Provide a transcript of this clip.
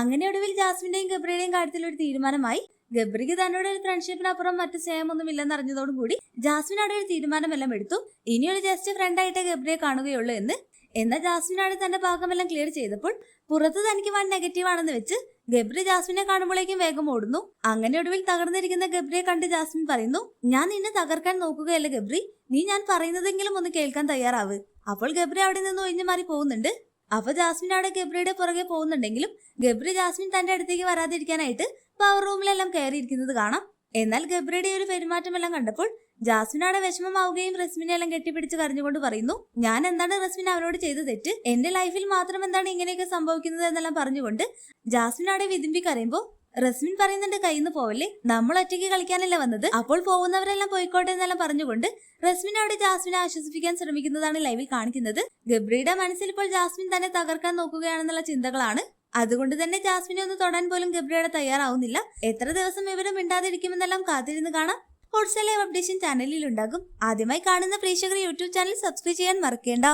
അങ്ങനെ ഒടുവിൽ ജാസ്മിന്റെയും ഗബ്രിയുടെയും കാര്യത്തിൽ ഒരു തീരുമാനമായി. ഗബ്രിക്ക് തന്നോട് ഒരു ഫ്രണ്ട്ഷിപ്പിനപ്പുറം മറ്റു സ്നേഹമൊന്നും ഇല്ലെന്ന് അറിഞ്ഞതോടും കൂടി ജാസ്മിൻ അവിടെ ഒരു തീരുമാനമെല്ലാം എടുത്തു. ഇനി ഒരു ജസ്റ്റ് ഫ്രണ്ടായിട്ടേ ഗബ്രിയെ കാണുകയുള്ളൂ എന്ന്. എന്നാൽ ജാസ്മിനാണ് തന്റെ ഭാഗമെല്ലാം ക്ലിയർ ചെയ്തപ്പോൾ പുറത്ത് തനിക്ക് വൻ നെഗറ്റീവ് ആണെന്ന് വെച്ച് ഗബ്രി ജാസ്മിനെ കാണുമ്പോഴേക്കും വേഗം ഓടുന്നു. അങ്ങനെ ഒടുവിൽ തകർന്നിരിക്കുന്ന ഗബ്രിയെ കണ്ട് ജാസ്മിൻ പറയുന്നു ഞാൻ നിന്നെ തകർക്കാൻ നോക്കുകയല്ല ഗബ്രി. നീ ഞാൻ പറയുന്നതെങ്കിലും ഒന്ന് കേൾക്കാൻ തയ്യാറാവ്. അപ്പോൾ ഗബ്രി അവിടെ നിന്ന് ഒഴിഞ്ഞു മാറി പോകുന്നുണ്ട്. അപ്പൊ ജാസ്മിൻ അവിടെ ഗബ്രിയുടെ പുറകെ പോകുന്നുണ്ടെങ്കിലും ഗബ്രി ജാസ്മിൻ തന്റെ അടുത്തേക്ക് വരാതിരിക്കാനായിട്ട് പവർ റൂമിലെല്ലാം കയറിയിരിക്കുന്നത് കാണാം. എന്നാൽ ഗബ്രിയുടെ ഒരു പെരുമാറ്റം എല്ലാം കണ്ടപ്പോൾ ജാസ്മിൻ അവിടെ വിഷമമാവുകയും റസ്മിനെ എല്ലാം കെട്ടിപ്പിടിച്ച് കരഞ്ഞുകൊണ്ട് പറയുന്നു ഞാൻ എന്താണ് റസ്മിൻ അവനോട് ചെയ്ത തെറ്റ്? എന്റെ ലൈഫിൽ മാത്രം എന്താണ് ഇങ്ങനെയൊക്കെ സംഭവിക്കുന്നത് എന്നെല്ലാം പറഞ്ഞുകൊണ്ട് ജാസ്മിൻ അവിടെ വിതുമ്പി കരയുമ്പോ റസ്മിൻ പറയുന്നുണ്ട് നിന്ന് പോവല്ലേ? നമ്മൾ ഒറ്റയ്ക്ക് കളിക്കാനല്ല വന്നത്? അപ്പോൾ പോകുന്നവരെല്ലാം പോയിക്കോട്ടെ എന്നെല്ലാം പറഞ്ഞുകൊണ്ട് റസ്മിൻ അവിടെ ജാസ്മിനെ ആശ്വസിപ്പിക്കാൻ ശ്രമിക്കുന്നതാണ് ലൈവിൽ കാണിക്കുന്നത്. ഗബ്രിയുടെ മനസ്സിൽ ഇപ്പോൾ ജാസ്മിൻ തന്നെ തകർക്കാൻ നോക്കുകയാണെന്നുള്ള ചിന്തകളാണ്. അതുകൊണ്ട് തന്നെ ജാസ്മിനെ ഒന്ന് തൊടാൻ പോലും ഗബ്രിയുടെ തയ്യാറാവുന്നില്ല. എത്ര ദിവസം ഇവരും മിണ്ടാതിരിക്കുമെന്നെല്ലാം കാത്തിരുന്ന് കാണാം. ഹോട്ട്സെൽ ലൈവ് അപ്ഡേഷൻ ചാനലിൽ ഉണ്ടാകും. ആദ്യമായി കാണുന്ന പ്രേക്ഷകർ യൂട്യൂബ് ചാനൽ സബ്സ്ക്രൈബ് ചെയ്യാൻ മറക്കേണ്ട.